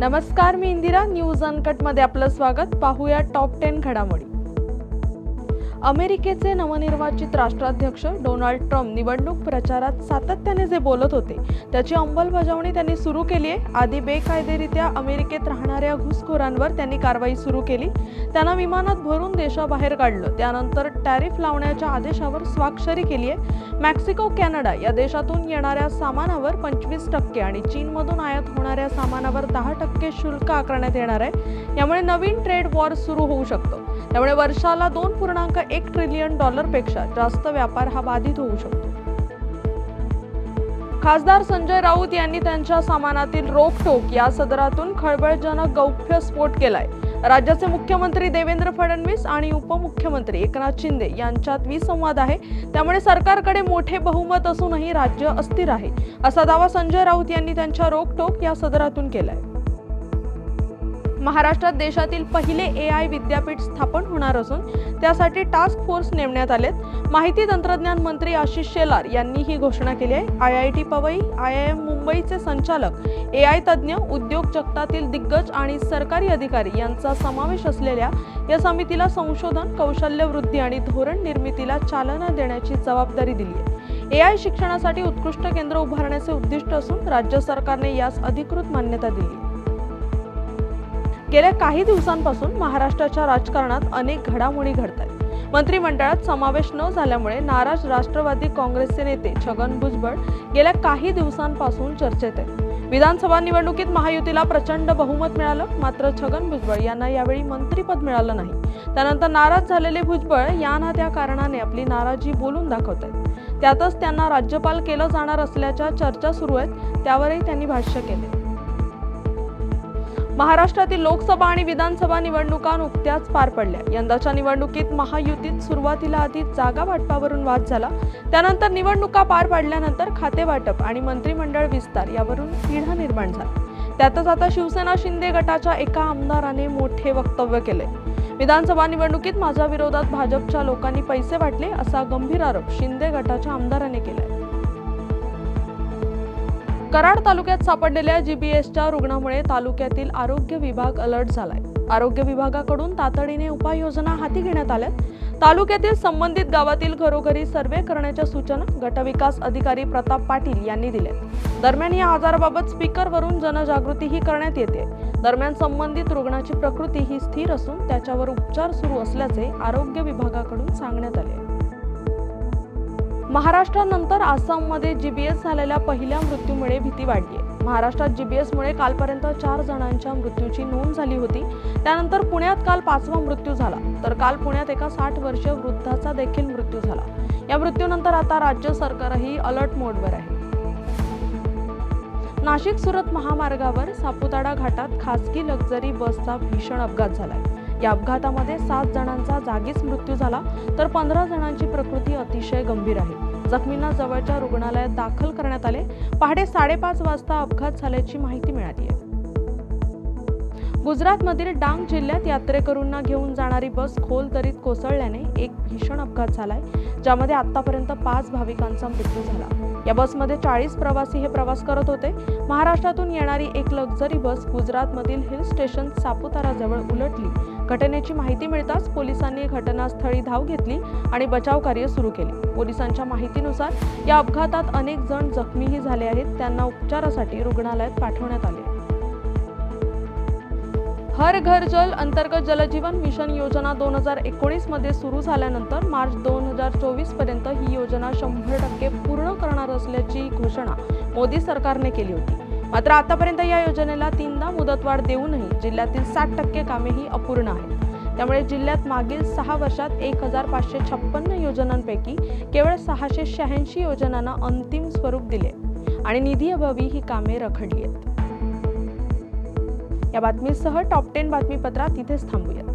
नमस्कार मी इंदिरा. न्यूज अनकटमध्ये आपलं स्वागत. पाहूया टॉप टेन घडामोडी. अमेरिकेचे नवनिर्वाचित राष्ट्राध्यक्ष डोनाल्ड ट्रम्प निवडणूक प्रचारात सातत्याने जे बोलत होते त्याची अंमलबजावणी त्यांनी सुरू केली आहे. आधी बेकायदेरित्या अमेरिकेत राहणाऱ्या घुसखोरांवर त्यांनी कारवाई सुरू केली. त्यांना विमानात भरून देशाबाहेर काढलं. त्यानंतर टॅरिफ लावण्याच्या आदेशावर स्वाक्षरी केली आहे. मॅक्सिको कॅनडा या देशातून येणाऱ्या सामानावर पंचवीस टक्के आणि चीनमधून आयात होणाऱ्या सामानावर दहा टक्के शुल्क आकारण्यात येणार आहे. यामुळे नवीन ट्रेड वॉर सुरू होऊ शकतो. त्यामुळे वर्षाला दोन पूर्णांक एक ट्रिलियन डॉलरपेक्षा जास्त व्यापार हा बाधित होऊ शकतो. खासदार संजय राऊत यांनी त्यांच्या सामानातील रोकटोक या सदरातून खळबळजनक गौप्यस्फोट केलाय. राज्याचे मुख्यमंत्री देवेंद्र फडणवीस आणि उपमुख्यमंत्री एकनाथ शिंदे यांच्यात विसंवाद आहे. त्यामुळे सरकारकडे मोठे बहुमत असूनही राज्य अस्थिर आहे. असा दावा संजय राऊत यांनी त्यांच्या रोकटोक या सदरातून केलाय. महाराष्ट्रात देशातील पहिले ए आय विद्यापीठ स्थापन होणार असून त्यासाठी टास्क फोर्स नेमण्यात आलेत. माहिती तंत्रज्ञान मंत्री आशिष शेलार यांनी ही घोषणा केली आहे. I I T Powai I I M मुंबईचे संचालक ए आय तज्ज्ञ उद्योग जगतातील दिग्गज आणि सरकारी अधिकारी यांचा समावेश असलेल्या या समितीला संशोधन कौशल्य वृद्धी आणि धोरण निर्मितीला चालना देण्याची जबाबदारी दिली आहे. ए आय शिक्षणासाठी उत्कृष्ट केंद्र उभारण्याचे उद्दिष्ट असून राज्य सरकारने यास अधिकृत मान्यता दिली गेल्या काही दिवसांपासून महाराष्ट्राच्या राजकारणात अनेक घडामोडी घडत आहेत मंत्रिमंडळात समावेश न झाल्यामुळे नाराज राष्ट्रवादी काँग्रेसचे नेते छगन भुजबळ गेल्या काही दिवसांपासून चर्चेत आहेत. विधानसभा निवडणुकीत महायुतीला प्रचंड बहुमत मिळालं मात्र छगन भुजबळ यांना यावेळी मंत्रीपद मिळालं नाही. त्यानंतर नाराज झालेले भुजबळ या ना त्या कारणाने आपली नाराजी बोलून दाखवत आहेत. त्यातच त्यांना राज्यपाल केलं जाणार असल्याच्या चर्चा सुरू आहेत त्यावरही त्यांनी भाष्य केले. महाराष्ट्रातील लोकसभा आणि विधानसभा निवडणुका नुकत्याच पार पडल्या. यंदाच्या निवडणुकीत महायुतीत सुरुवातीला आधी जागा वाटपावरून वाद झाला. त्यानंतर निवडणुका पार पडल्यानंतर खाते वाटप आणि मंत्रिमंडळ विस्तार यावरून तिढा निर्माण झाला. त्यातच आता शिवसेना शिंदे गटाच्या एका आमदाराने मोठे वक्तव्य केले. विधानसभा निवडणुकीत माझ्या विरोधात भाजपच्या लोकांनी पैसे वाटले असा गंभीर आरोप शिंदे गटाच्या आमदाराने केलाय. कराड तालुक्यात सापडलेल्या जीबीएसच्या रुग्णामुळे तालुक्यातील आरोग्य विभाग अलर्ट झालाय. आरोग्य विभागाकडून तातडीने उपाययोजना हाती घेण्यात आल्या तालुक्यातील संबंधित गावातील घरोघरी सर्वे करण्याच्या सूचना गटविकास अधिकारी प्रताप पाटील यांनी दिल्या दरम्यान या आजाराबाबत स्पीकरवरून जनजागृतीही करण्यात येते. दरम्यान संबंधित रुग्णाची प्रकृती ही स्थिर असून त्याच्यावर उपचार सुरू असल्याचे आरोग्य विभागाकडून सांगण्यात आले महाराष्ट्रानंतर आसाममध्ये जीबीएस झालेल्या पहिल्या मृत्यूमुळे भीती वाढली आहे. महाराष्ट्रात जीबीएसमुळे कालपर्यंत चार जणांच्या मृत्यूची नोंद झाली होती. त्यानंतर पुण्यात काल पाचवा मृत्यू झाला. तर काल पुण्यात एका साठ वर्षीय वृद्धाचा देखील मृत्यू झाला. या मृत्यूनंतर आता राज्य सरकारही अलर्ट मोडवर आहे. नाशिक सुरत महामार्गावर सापुताडा घाटात खासगी लक्झरी बसचा भीषण अपघात झालाय. या अपघातामध्ये सात जणांचा जागीच मृत्यू झाला तर पंधरा जणांची प्रकृती अतिशय गंभीर आहे. जखमींना जवळच्या रुग्णालयात दाखल करण्यात आले. पहाटे साडेपाच वाजता अपघात झाल्याची माहिती मिळाली आहे. गुजरातमधील डांग जिल्ह्यात यात्रेकरूंना घेऊन जाणारी बस खोल दरीत कोसळल्याने एक भीषण अपघात झालाय ज्यामध्ये आतापर्यंत पाच भाविकांचा मृत्यू झाला. या बसमध्ये चाळीस प्रवासी हे प्रवास करत होते. महाराष्ट्रातून येणारी एक लक्झरी बस गुजरातमधील हिल स्टेशन सापुताराजवळ उलटली. घटनेची माहिती मिळताच पोलिसांनी घटनास्थळी धाव घेतली आणि बचाव कार्य सुरू केले. पोलिसांच्या माहितीनुसार या अपघातात अनेक जण जखमीही झाले आहेत. त्यांना उपचारासाठी रुग्णालयात पाठवण्यात आले. हर घर जल अंतर्गत जलजीवन मिशन योजना दोन हजार एकोणीसमध्ये सुरू झाल्यानंतर मार्च दोन हजार चोवीसपर्यंत ही योजना शंभर टक्के पूर्ण करणार असल्याची घोषणा मोदी सरकारने केली होती. मात्र आतापर्यंत या योजनेला तीनदा मुदतवाढ देऊनही जिल्ह्यातील साठ टक्के कामेही अपूर्ण आहेत. त्यामुळे जिल्ह्यात मागील सहा वर्षात एक हजार पाचशे छप्पन्न योजनांपैकी केवळ सहाशे शहाऐंशी योजनांना अंतिम स्वरूप दिले आणि निधी अभावी ही कामे रखडली आहेत. या बातमीसह टॉप टेन बातमीपत्रात तिथेच थांबूयात.